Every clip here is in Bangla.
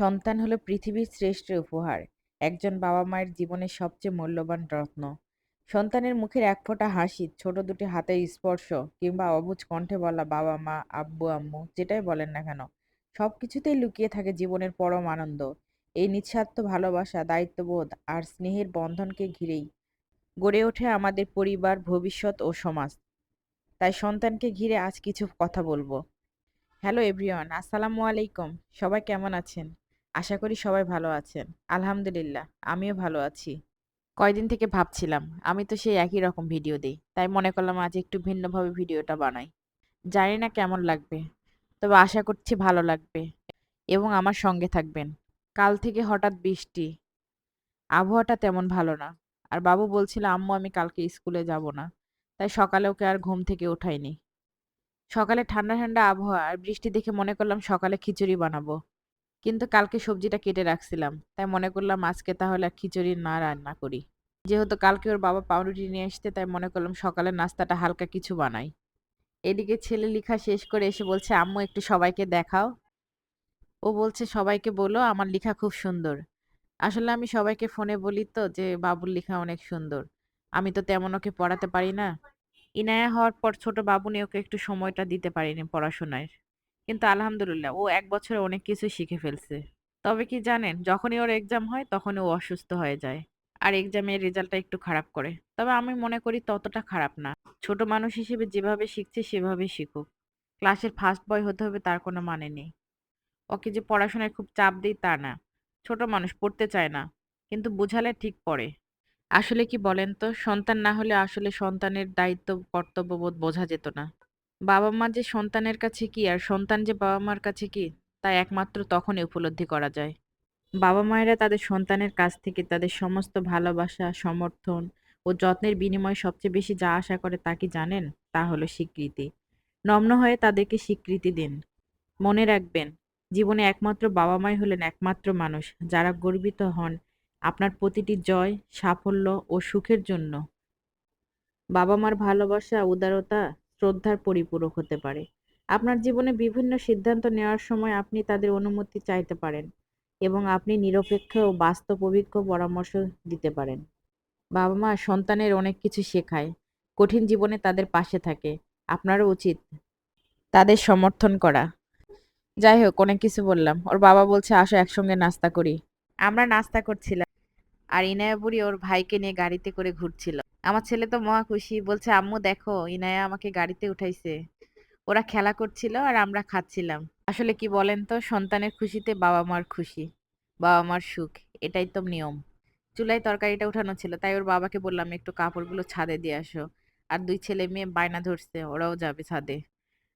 সন্তান হলো পৃথিবীর শ্রেষ্ঠ উপহার, একজন বাবা মায়ের জীবনের সবচেয়ে মূল্যবান রত্ন। সন্তানের মুখের এক ফোঁটা হাসি, ছোট দুটি হাতের স্পর্শ কিংবা অবুজ কণ্ঠে বলা বাবা মা, আব্বু, আম্মু, যেটাই বলেন না কেন সব কিছুতেই লুকিয়ে থাকে জীবনের পরম আনন্দ। এই নিঃস্বার্থ ভালোবাসা, দায়িত্ববোধ আর স্নেহের বন্ধনকে ঘিরেই গড়ে ওঠে আমাদের পরিবার, ভবিষ্যৎ ও সমাজ। তাই সন্তানকে ঘিরে আজ কিছু কথা বলব। হ্যালো এভরিওয়ান আসসালামু আলাইকুম, সবাই কেমন আছেন? আশা করি সবাই ভালো আছেন। আলহামদুলিল্লাহ, আমিও ভালো আছি। কয়দিন থেকে ভাবছিলাম, আমি তো সেই একই রকম ভিডিও দিই, তাই মনে করলাম আজ একটু ভিন্নভাবে ভিডিওটা বানাই। জানি না কেমন লাগবে, তবে আশা করছি ভালো লাগবে এবং আমার সঙ্গে থাকবেন। কাল থেকে হঠাৎ বৃষ্টি, আবহাওয়াটা তেমন ভালো না। আর বাবু বলছিল, আম্মু, আমি কালকে স্কুলে যাব না। তাই সকালে ওকে আর ঘুম থেকে ওঠাইনি সকালে ঠান্ডা ঠান্ডা আবহাওয়া আর বৃষ্টি দেখে মনে করলাম সকালে খিচুড়ি বানাবো। কিন্তু কালকে সবজিটা কেটে রাখছিলাম। তাই মনে করলাম আজকে তাহলে আর খিচুড়ি না রান্না করি। যেহেতু কালকে ওর বাবা পাউরুটি নিয়ে আসতে তাই মনে করলাম সকালের নাস্তাটা হালকা কিছু বানাই। এদিকে ছেলে লেখা শেষ করে এসে বলছে, আম্মু, একটু সবাইকে দেখাও। ও বলছে, সবাইকে বলো, আমার লেখা খুব সুন্দর। আসলে আমি সবাইকে ফোনে বলি তো যে, বাবুর লেখা অনেক সুন্দর। আমি তো তেমন ওকে পড়াতে পারি না। ইনায়া হওয়ার পর ছোট বাবু নিয়ে ওকে একটু সময়টা দিতে পারিনি পড়াশোনায়। কিন্তু আলহামদুলিল্লাহ, ও এক বছরে অনেক কিছু শিখে ফেলছে। তবে কি জানেন, যখনই ওর এক্সাম হয়, তখনই ও অসুস্থ হয়ে যায়। আর এক্সামের রেজাল্টটা একটু খারাপ করে। তবে আমি মনে করি ততটা খারাপ না। ছোট মানুষ হিসেবে যেভাবে শিখছে সেভাবে শিখুক। ক্লাসের ফার্স্ট বয় হতে হবে, তার কোনো মানে নেই। ওকে যে পড়াশোনায় খুব চাপ দিই, তা না। ছোট মানুষ, পড়তে চায় না। কিন্তু বুঝালে ঠিক পড়ে। আসলে কি বলেন তো, সন্তান না হলে আসলে সন্তানের দায়িত্ব, কর্তব্যবোধ বোঝা যেত না। বাবা মা যে সন্তানের কাছে কি আর সন্তান যে বাবা মার কাছে কি, তা একমাত্র তখনই উপলব্ধি করা যায়। বাবা মায়েরা তাদের সন্তানের কাছ থেকে তাদের সমস্ত ভালোবাসা, সমর্থন ও যত্নের বিনিময়ে সবচেয়ে বেশি যা আশা করে তা কি জানেন? তা হলো স্বীকৃতি। নম্র হয়ে তাদেরকে স্বীকৃতি দিন। মনে রাখবেন, জীবনে একমাত্র বাবা মাই হলেন একমাত্র মানুষ। যারা গর্বিত হন আপনার প্রতিটি জয়, সাফল্য ও সুখের জন্য। বাবা মার ভালোবাসা, উদারতা শ্রদ্ধার পরিপূরক হতে পারে। আপনার জীবনে বিভিন্ন সিদ্ধান্ত নেওয়ার সময় আপনি তাদের অনুমতি চাইতে পারেন এবং আপনি নিরপেক্ষ ও বাস্তব অভিজ্ঞ পরামর্শ দিতে পারেন। বাবা মা সন্তানের অনেক কিছু শেখায়, কঠিন জীবনে তাদের পাশে থাকে, আপনারও উচিত তাদের সমর্থন করা। যাই হোক, অনেক কিছু বললাম। ওর বাবা বলছে, আসো, একসঙ্গে নাস্তা করি। আমরা নাস্তা করছিলাম আর ইনায়া বুড়ি ওর ভাইকে নিয়ে গাড়িতে করে ঘুরছিল। আমার ছেলে তো মহা খুশি। বলছে, আম্মু দেখো, ইনায়া আমাকে গাড়িতে উঠাইছে। ওরা খেলা করছিল আর আমরা খাচ্ছিলাম। আসলে কি বলেন তো, সন্তানের খুশিতে বাবা মার খুশি বাবা মার সুখ, এটাই তো নিয়ম। চুলায় তরকারিটা উঠানো ছিল, তাই ওর বাবাকে বললাম, একটু কাপড়গুলো ছাদে দিয়ে আসো। আর দুই ছেলে মেয়ে বায়না ধরছে, ওরাও যাবে ছাদে।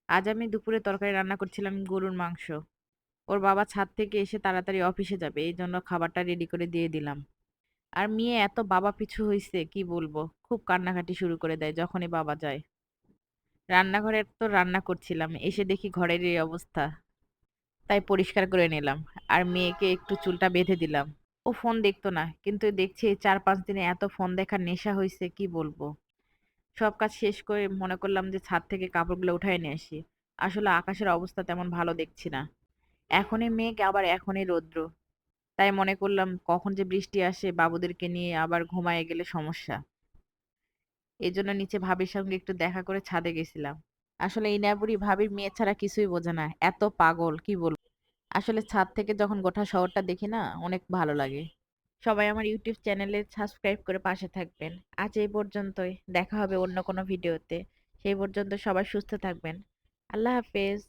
আজ আমি দুপুরে তরকারি রান্না করছিলাম গরুর মাংস। ওর বাবা ছাদ থেকে এসে তাড়াতাড়ি অফিসে যাবে, এই জন্য খাবারটা রেডি করে দিয়ে দিলাম। আর মেয়ে এত বাবা পিছু হইছে, কি বলব? খুব কান্নাকাটি শুরু করে দেয় যখনই বাবা যায়। রান্নাঘরে তো রান্না করছিলাম, এসে দেখি ঘরের এই অবস্থা। তাই পরিষ্কার করে নিলাম। আর মেয়েকে একটু চুলটা বেঁধে দিলাম। ও ফোন দেখতো না, কিন্তু দেখছি চার পাঁচ দিনে এত ফোন দেখার নেশা হয়েছে কি বলব? সব কাজ শেষ করে মনে করলাম যে ছাদ থেকে কাপড়গুলো উঠায় নিয়ে আসি। আসলে আকাশের অবস্থা তেমন ভালো দেখছি না। এখনই মেঘ আবার এখনই রৌদ্র। তাই মনে করলাম কখন যে বৃষ্টি আসে বাবুদেরকে নিয়ে আবার ঘুমায় গেলে সমস্যা। এই জন্য নিচে ভাবির সঙ্গে একটু দেখা করে ছাদে গেছিলাম। আসলে এই ন্যাবুড়ি ভাবির মেয়ে ছাড়া কিছুই বোঝে না, এত পাগল, কি বলব? আসলে ছাদ থেকে যখন গোটা শহরটা দেখি না, অনেক ভালো লাগে। সবাই আমার ইউটিউব চ্যানেলে সাবস্ক্রাইব করে পাশে থাকবেন। আজ এই পর্যন্তই, দেখা হবে অন্য কোনো ভিডিওতে। সেই পর্যন্ত সবাই সুস্থ থাকবেন। আল্লাহ হাফেজ।